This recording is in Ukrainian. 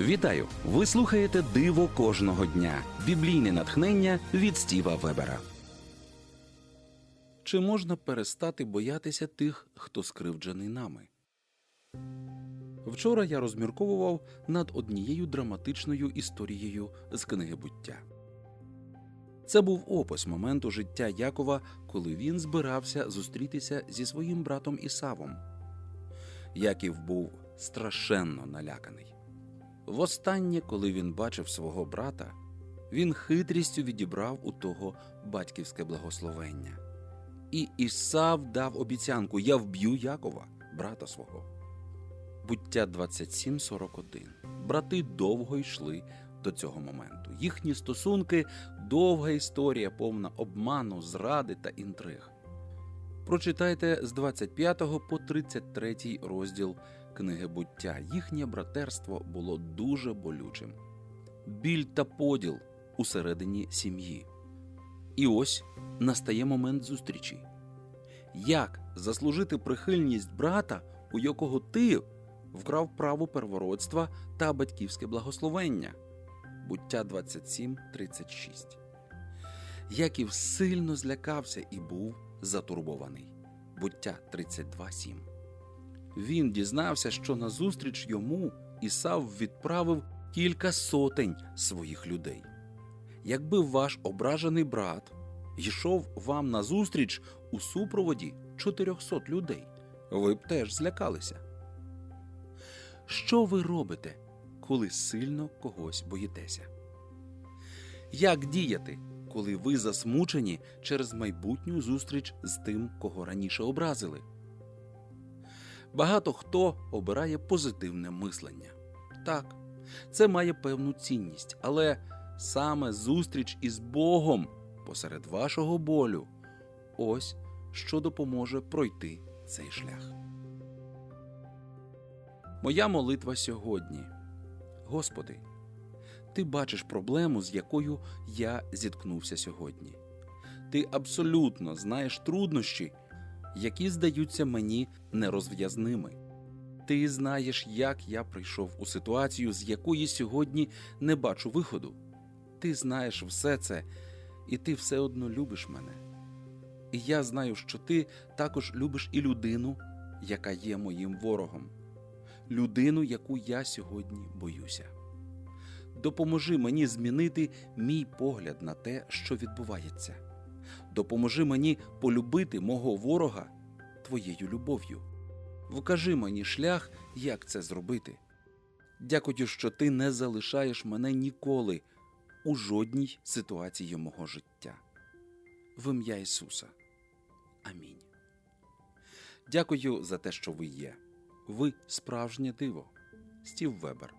Вітаю! Ви слухаєте Диво кожного дня. Біблійне натхнення від Стіва Вебера. Чи можна перестати боятися тих, хто скривджений нами? Вчора я розмірковував над однією драматичною історією з книги буття. Це був опис моменту життя Якова, коли він збирався зустрітися зі своїм братом Ісавом. Яків був страшенно наляканий. Востаннє, коли він бачив свого брата, він хитрістю відібрав у того батьківське благословення. І Ісав дав обіцянку: Я вб'ю Якова, брата свого. Буття 27.41. Брати довго йшли до цього моменту. Їхні стосунки довга історія, повна обману, зради та інтриг. Прочитайте з 25 по 33 розділ книги буття. Їхнє братерство було дуже болючим. Біль та поділ усередині сім'ї. І ось настає момент зустрічі. Як заслужити прихильність брата, у якого ти вкрав право первородства та батьківське благословення? Буття 27.36. Яків сильно злякався і був затурбований. Буття 32.7. Він дізнався, що назустріч йому Ісав відправив кілька сотень своїх людей. Якби ваш ображений брат йшов вам назустріч у супроводі 400 людей, ви б теж злякалися. Що ви робите, коли сильно когось боїтеся? Як діяти, коли ви засмучені через майбутню зустріч з тим, кого раніше образили? Багато хто обирає позитивне мислення. Так, це має певну цінність, але саме зустріч із Богом посеред вашого болю ось що допоможе пройти цей шлях. Моя молитва сьогодні. Господи, ти бачиш проблему, з якою я зіткнувся сьогодні. Ти абсолютно знаєш труднощі, які здаються мені нерозв'язними. Ти знаєш, як я прийшов у ситуацію, з якої сьогодні не бачу виходу. Ти знаєш все це, і ти все одно любиш мене. І я знаю, що ти також любиш і людину, яка є моїм ворогом, людину, яку я сьогодні боюся. Допоможи мені змінити мій погляд на те, що відбувається. Допоможи мені полюбити мого ворога твоєю любов'ю. Вкажи мені шлях, як це зробити. Дякую, що ти не залишаєш мене ніколи у жодній ситуації мого життя. В ім'я Ісуса. Амінь. Дякую за те, що ви є. Ви справжнє диво. Стів Вебер.